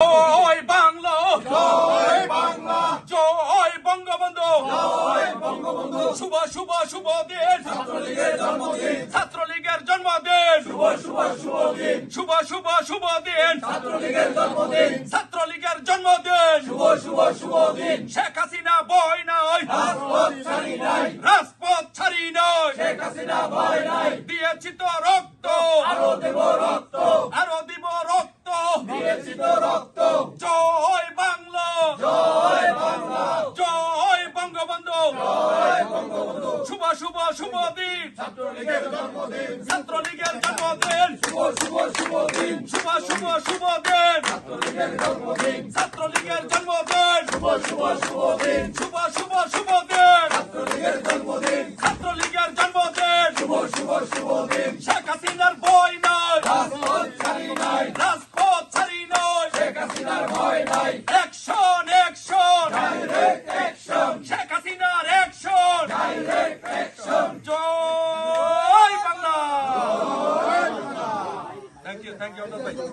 জয় বাংলা জয় বাংলা জয় বঙ্গবন্ধু জয় বঙ্গবন্ধু। শুভ শুভ শুভ দিন। ছাত্রলীগের জন্মদিন। ছাত্রলীগের জন্মদিন। শুভ শুভ শুভ দিন। শুভ শুভ শুভ দিন। ছাত্রলীগের জন্মদিন। ছাত্রলীগের জন্মদিন। শুভ শুভ শুভ দিন। শেখ হাসিনা বই নাই। রাজপথ ছাড়ি নাই। রাজপথ ছাড়ি নাই। শেখ হাসিনা বই নাই। দিয়েছি তো রক্ত। আরও দেব রক্ত। শুভ শুভ শুভ দিন। ছাত্রলীগের জন্মদিন। ছাত্রলীগের জন্মদিন। শুভ শুভ শুভ দিন। শুভ শুভ শুভ দিন। ছাত্রলীগের জন্মদিন। ছাত্রলীগের জন্মদিন। শুভ শুভ শুভ দিন। শুভ শুভ শুভ দিন। ছাত্রলীগের জন্মদিন। ছাত্রলীগের জন্মদিন। শুভ শুভ শুভ দিন। শেখ হাসিনার বই নাই। রাজপথ ছাড়ি নাই। রাজপথ ছাড়ি নাই। শেখ হাসিনার ভয় নাই। 就三江的北京